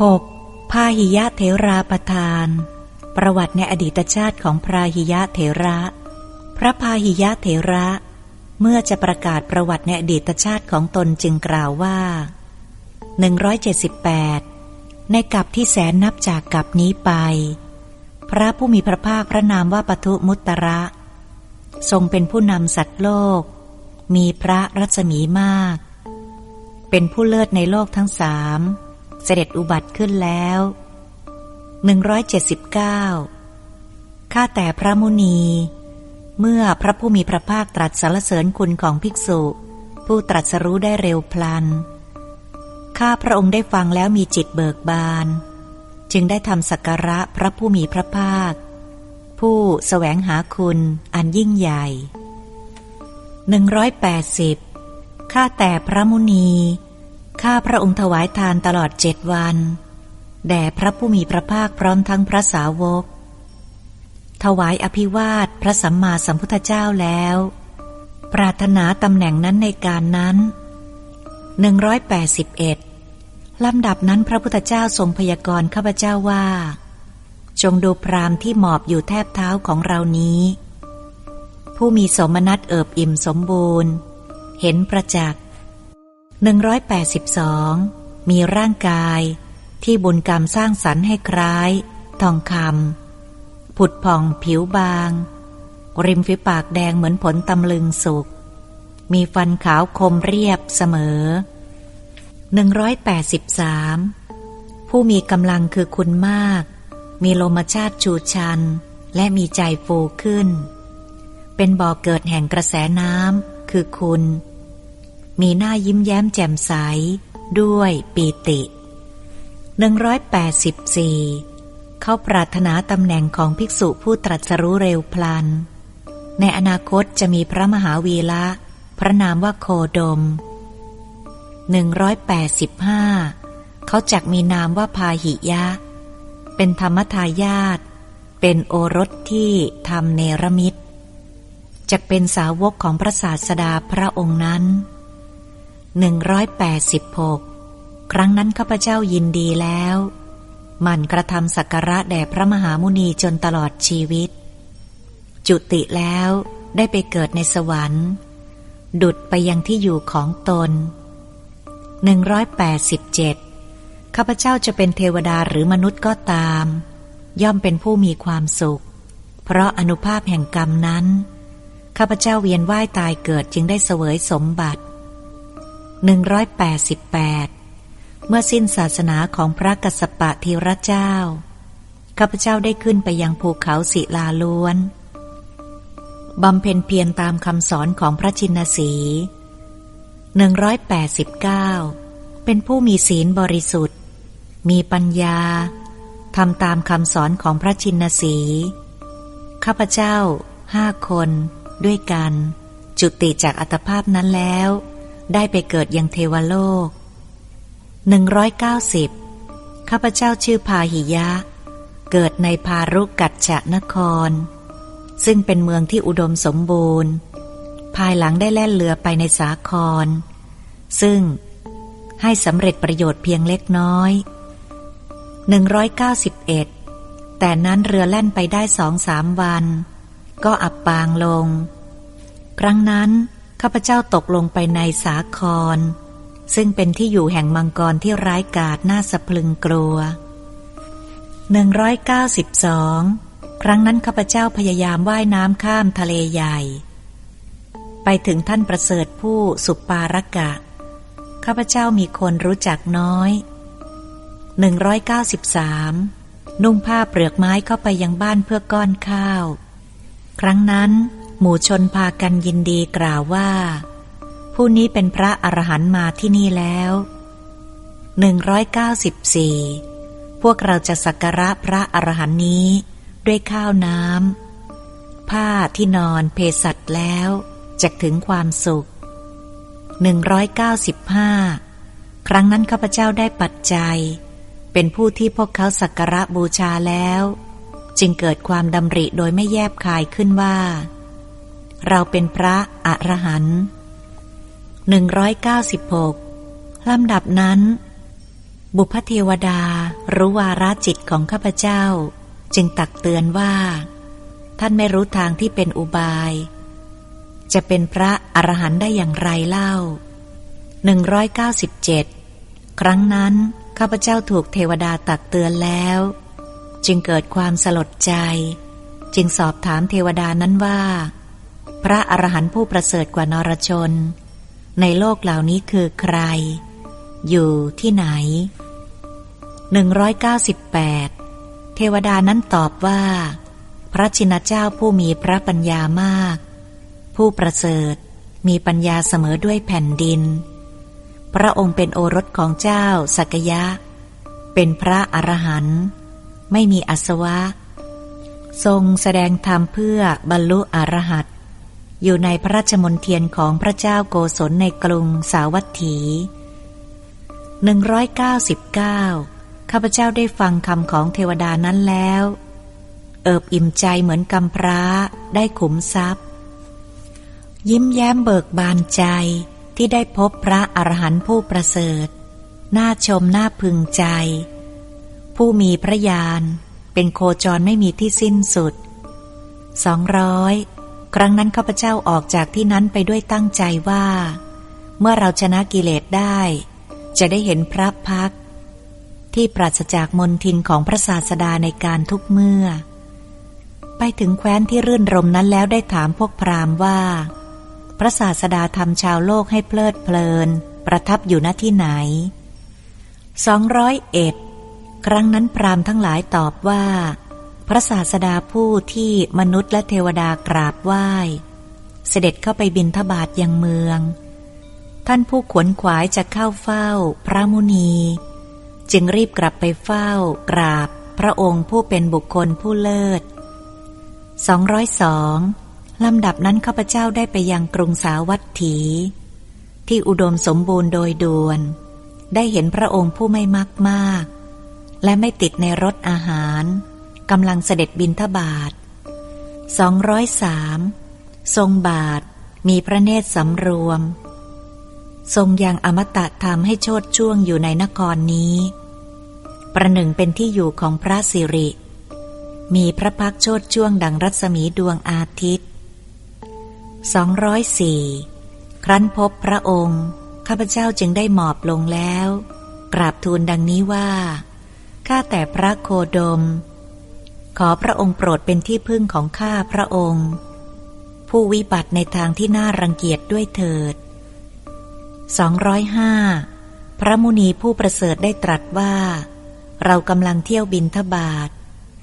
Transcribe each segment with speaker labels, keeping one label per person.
Speaker 1: 6. พาหิยะเถราประทาน ประวัติในอดีตชาติของพราหิยะเถระ พระพาหิยะเถระ เมื่อจะประกาศประวัติในอดีตชาติของตนจึงกล่าวว่า 178 ในกับที่แสนนับจากกับนี้ไป พระผู้มีพระภาคพระนามว่าปทุมุตตระ ทรงเป็นผู้นำสัตว์โลก มีพระรัศมีมาก เป็นผู้เลิศในโลกทั้งสาม เสด็จอุบัติขึ้นแล้ว 179 ข้าแต่พระมุนี เมื่อพระผู้มีพระภาคตรัสสรรเสริญคุณของภิกษุ ผู้ตรัสรู้ได้เร็วพลัน ข้าพระองค์ได้ฟังแล้วมีจิตเบิกบาน จึงได้ทำสักการะพระผู้มีพระภาค ผู้สแสวงหาคุณอันยิ่งใหญ่ 180 ข้าแต่พระมุนี ข้าพระองค์ถวายทานตลอดเจ็ดวัน แด่พระผู้มีพระภาคพร้อมทั้งพระสาวก ถวายอภิวาทพระสัมมาสัมพุทธเจ้าแล้ว ปรารถนาตำแหน่งนั้นในการนั้น 181ลำดับนั้นพระพุทธเจ้าทรงพยากรณ์ข้าพเจ้าว่า จงดูพรามที่หมอบอยู่แทบเท้าของเรานี้ ผู้มีสมนัตเอิบอิ่มสมบูรณ์ เห็นประจักษ์ 182 มีร่างกายที่บุญกรรมสร้างสรรค์ให้คล้าย ทองคำผุดผ่องผิวบาง ริมฝีปากแดงเหมือนผลตำลึงสุก มีฟันขาวคมเรียบเสมอ 183 ผู้มีกำลังคือคุณมาก มีโลมชาติชูชัน และมีใจฟูขึ้น เป็นบ่อเกิดแห่งกระแสน้ำคือคุณ มีหน้ายิ้มแย้มแจ่มใส ด้วยปีติ 184 เขาปรารถนาตำแหน่งของภิกษุผู้ตรัสรู้เร็วพลัน ในอนาคตจะมีพระมหาวีละ พระนามว่าโคดม 185 เขาจักมีนามว่าพาหิยะ เป็นธรรมทายาทเป็นโอรสที่ทำเนรมิตจักเป็นสาวกของพระศาสดาพระองค์นั้น 186 ครั้งนั้นข้าพเจ้ายินดีแล้ว มันกระทำสักการะแด่พระมหามุนีจนตลอดชีวิต จุติแล้วได้ไปเกิดในสวรรค์ ดุดไปยังที่อยู่ของตน 187 ข้าพเจ้าจะเป็นเทวดาหรือมนุษย์ก็ตาม ย่อมเป็นผู้มีความสุข เพราะอนุภาพแห่งกรรมนั้น ข้าพเจ้าเวียนว่ายตายเกิดจึงได้เสวยสมบัติ 188 เมื่อสิ้นศาสนาของพระกัสสปะเทระเจ้า ข้าพเจ้าได้ขึ้นไปยังภูเขาศิลาล้วน บำเพ็ญเพียรตามคำสอนของพระชินสี189 เป็นผู้มีศีลบริสุทธิ์ มีปัญญาทำตามคำสอนของพระชินสี ข้าพเจ้าห้าคนด้วยกัน จุติจากอัตภาพนั้นแล้ว ได้ไปเกิดยังเทวโลก 190 ข้าพเจ้าชื่อพาหิยะ เกิดในพารุกัจฉนคร ซึ่งเป็นเมืองที่อุดมสมบูรณ์ ภายหลังได้แล่นเรือไปในสาคร ซึ่งให้สำเร็จประโยชน์เพียงเล็กน้อย 191 แต่นั้นเรือแล่นไปได้สองสามวัน ก็อับปางลง ครั้งนั้น ข้าพเจ้าตกลงไปในสาคร ซึ่งเป็นที่อยู่แห่งมังกรที่ร้ายกาจน่าสะพลึงกลัว 192 ครั้งนั้นข้าพเจ้าพยายามว่ายน้ำข้ามทะเลใหญ่ ไปถึงท่านประเสริฐผู้สุปปารกะ ข้าพเจ้ามีคนรู้จักน้อย 193 นุ่งผ้าเปลือกไม้เข้าไปยังบ้านเพื่อก้อนข้าว ครั้งนั้น หมู่ชนพากันยินดีกล่าวว่า ผู้นี้เป็นพระอรหันต์มาที่นี่แล้ว 194 พวกเราจะสักการะพระอรหันต์นี้ด้วยข้าวน้ำผ้าที่นอนเพสัตแล้วจะถึงความสุข 195 ครั้งนั้นข้าพเจ้าได้ปัจจัย เป็นผู้ที่พวกเขาสักการะบูชาแล้ว จึงเกิดความดำริโดยไม่แยบคายขึ้นว่า เราเป็นพระอรหันต์196ลำดับนั้น บุพเทวดารู้วาระจิตของข้าพเจ้า จึงตักเตือนว่า ท่านไม่รู้ทางที่เป็นอุบาย จะเป็นพระอรหันต์ได้อย่างไรเล่า197ครั้งนั้น ข้าพเจ้าถูกเทวดาตักเตือนแล้ว จึงเกิดความสลดใจ จึงสอบถามเทวดานั้นว่า พระอรหันต์ผู้ประเสริฐกว่านรชน ในโลกเหล่านี้คือใคร อยู่ที่ไหน 198 เทวดานั้นตอบว่า พระชินเจ้าผู้มีพระปัญญามาก ผู้ประเสริฐมีปัญญาเสมอด้วยแผ่นดิน พระองค์เป็นโอรสของเจ้าสักยะ เป็นพระอรหันต์ไม่มีอสวะ ทรงแสดงธรรมเพื่อบรรลุอรหัต อยู่ในพระราชมนเทียนของพระเจ้าโกศลในกรุงสาวัตถี 199 ข้าพเจ้าได้ฟังคำของเทวดานั้นแล้ว เอิบอิ่มใจเหมือนกำพร้าได้ขุมทรัพย์ ยิ้มแย้มเบิกบานใจที่ได้พบพระอรหันต์ผู้ประเสริฐ น่าชมน่าพึงใจ ผู้มีพระญาณเป็นโคจรไม่มีที่สิ้นสุดสองร้อย ครั้งนั้นข้าพเจ้าออกจากที่นั้นไปด้วยตั้งใจว่า เมื่อเราชนะกิเลสได้ จะได้เห็นพระพัก ที่ปราศจากมนทินของพระศาสดาในการทุกเมื่อ ไปถึงแคว้นที่รื่นรมนั้นแล้วได้ถามพวกพราหมณ์ว่า พระศาสดาทำชาวโลกให้เพลิดเพลิน ประทับอยู่ณที่ไหนสองร้อยเอ็ดครั้งนั้นพราหมณ์ทั้งหลายตอบว่า ระศาสดาผู้ที่มนุษย์และเทวดากราบไหว้ เสด็จเข้าไปบินทบาทยังเมือง ท่านผู้ขวนขวายจะเข้าเฝ้า พระมุนี จึงรีบกลับไปเฝ้า กราบ พระองค์ผู้เป็นบุคคลผู้เลิศ 202ลำดับนั้นข้าพเจ้าได้ไปยังกรุงสาวัตถี ที่อุดมสมบูรณ์โดยด่วน ได้เห็นพระองค์ผู้ไม่มากมากและไม่ติดในรถอาหาร กำลังเสด็จบินทบาท203 ทรงบาท มีพระเนตรสำรวม ทรงยังอมตะธรรมให้โชดช่วงอยู่ในนครนี้ ประหนึ่งเป็นที่อยู่ของพระสิริ มีพระพักโชดช่วงดังรัศมีดวงอาทิตย์ 204 ครั้นพบพระองค์ ข้าพเจ้าจึงได้หมอบลงแล้ว กราบทูลดังนี้ว่า ข้าแต่พระโคดม ขอพระองค์โปรดเป็นที่พึ่งของข้าพระองค์ ผู้วิบัติในทางที่น่ารังเกียจด้วยเถิด 205 พระมุนีผู้ประเสริฐได้ตรัสว่า เรากำลังเที่ยวบินทบาท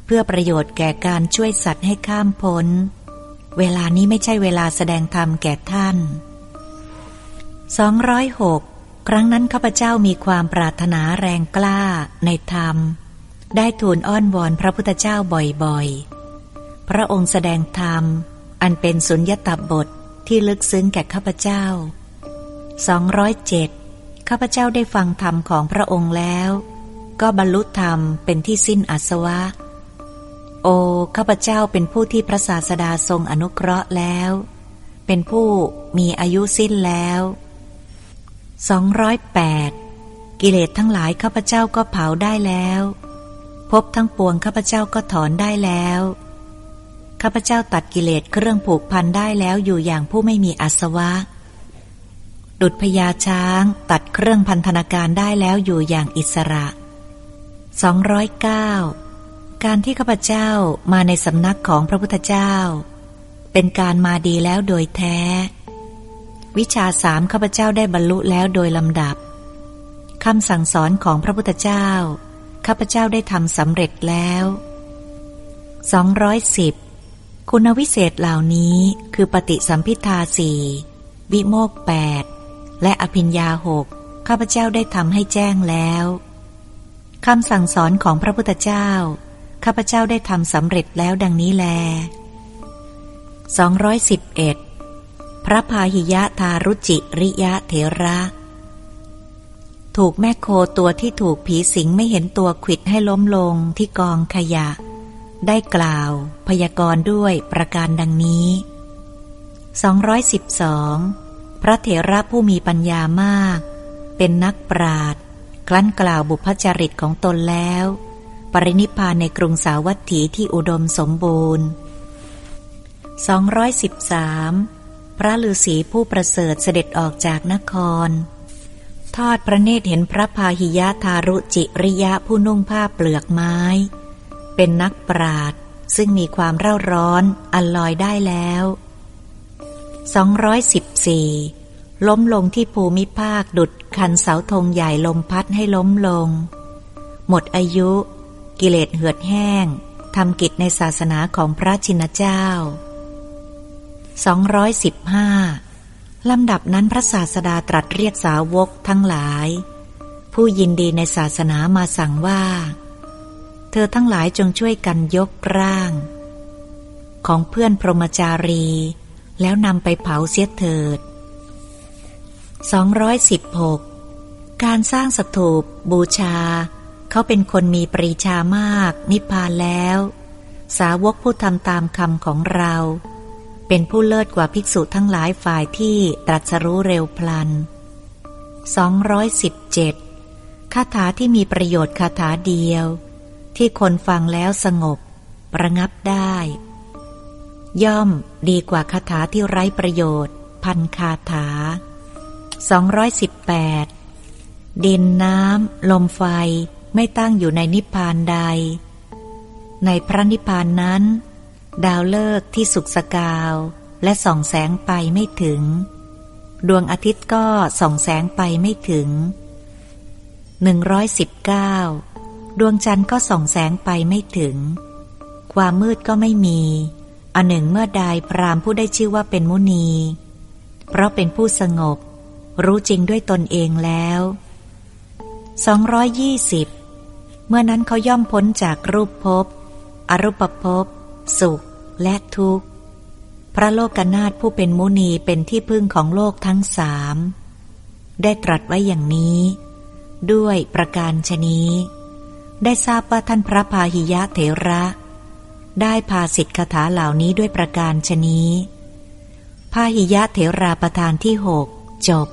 Speaker 1: เพื่อประโยชน์แก่การช่วยสัตว์ให้ข้ามพ้น เวลานี้ไม่ใช่เวลาแสดงธรรมแก่ท่าน 206 ครั้งนั้นข้าพเจ้ามีความปรารถนาแรงกล้าในธรรม ได้ทูลอ้อนวอนพระพุทธเจ้าบ่อยๆ พระองค์แสดงธรรม อันเป็นสุญญตบทที่ลึกซึ้งแก่ข้าพเจ้า 207 ข้าพเจ้าได้ฟังธรรมของพระองค์แล้ว ก็บรรลุธรรมเป็นที่สิ้นอาสวะ โอ ข้าพเจ้าเป็นผู้ที่พระศาสดาทรงอนุเคราะห์แล้ว เป็นผู้มีอายุสิ้นแล้ว 208 กิเลสทั้งหลายข้าพเจ้าก็เผาได้แล้ว พบทั้งปวงข้าพเจ้าก็ถอนได้แล้วข้าพเจ้าตัดกิเลสเครื่องผูกพันได้แล้วอยู่อย่างผู้ไม่มีอาสวะ ดุดพญาช้างตัดเครื่องพันธนาการได้แล้วอยู่อย่างอิสระ 209 การที่ข้าพเจ้ามาในสำนักของพระพุทธเจ้า เป็นการมาดีแล้วโดยแท้ วิชาสามข้าพเจ้าได้บรรลุแล้วโดยลำดับคำสั่งสอนของพระพุทธเจ้า ข้าพเจ้าได้ทำสำเร็จแล้ว 210 คุณวิเศษเหล่านี้คือปฏิสัมพิทาสี่วิโมกแปดและอภิญญาหกข้าพเจ้าได้ทำให้แจ้งแล้วคำสั่งสอนของพระพุทธเจ้า ข้าพเจ้าได้ทำสำเร็จแล้วดังนี้แล 211 พระพาหิยะทารุจิริยะเถระ ถูกแม่โคตัวที่ถูกผีสิงไม่เห็นตัวขิดให้ล้มลงที่กองขยะ ได้กล่าว พยากรณ์ด้วยประการดังนี้ 212 พระเถระผู้มีปัญญามาก เป็นนักปราดครั้นกล่าวบุพจริตของตนแล้ว ปรินิพพานในกรุงสาวัตถีที่อุดมสมบูรณ์ 213 พระฤาษีผู้ประเสริฐเสด็จออกจากนคร ทอดพระเนตรเห็นพระพาหิยะทารุจิริยะผู้นุ่งผ้าเปลือกไม้ เป็นนักปราดซึ่งมีความเร่าร้อนอันลอยได้แล้ว 214 ล้มลงที่ภูมิภาคดุดคันเสาธงใหญ่ลมพัดให้ล้มลง หมดอายุ กิเลสเหือดแห้งทำกิจในศาสนาของพระชินเจ้า 215 ลำดับนั้นพระศาสดาตรัสเรียกสาวกทั้งหลาย ผู้ยินดีในศาสนามาสั่งว่า เธอทั้งหลายจงช่วยกันยกร่าง ของเพื่อนพรหมจารี แล้วนำไปเผาเสียเถิด 216 การสร้างสถูปบูชา เขาเป็นคนมีปรีชามาก นิพพานแล้ว สาวกผู้ทำตามคำของเรา เป็นผู้เลิศกว่าภิกษุทั้งหลายฝ่ายที่ตรัสรู้เร็วพลัน 217 คาถาที่มีประโยชน์คาถาเดียว ที่คนฟังแล้วสงบ ประงับได้ ย่อมดีกว่าคาถาที่ไร้ประโยชน์ พันคาถา 218 ดินน้ำ ลมไฟไม่ตั้งอยู่ในนิพพานใด ในพระนิพพานนั้น ดาวเลิกที่สุกสกาว และส่องแสงไปไม่ถึง ดวงอาทิตย์ก็ส่องแสงไปไม่ถึง 119 ดวงจันทร์ก็ส่องแสงไปไม่ถึง ความมืดก็ไม่มีอันหนึ่งเมื่อใดพรามผู้ได้ชื่อว่าเป็นมุนี เพราะเป็นผู้สงบ รู้จริงด้วยตนเองแล้ว 220 เมื่อนั้นเขาย่อมพ้นจากรูปภพอรูปภพ สุขและทุกข์ พระโลกนาถผู้เป็นมุนีเป็นที่พึ่งของโลกทั้งสาม ได้ตรัสไว้อย่างนี้ ด้วยประการชนี้ ได้ทราบว่าท่านพระพาหิยะเถระ ได้พาสิทธิคาถาเหล่านี้ด้วยประการชนี้พาหิยะเถราประธานที่หกจบ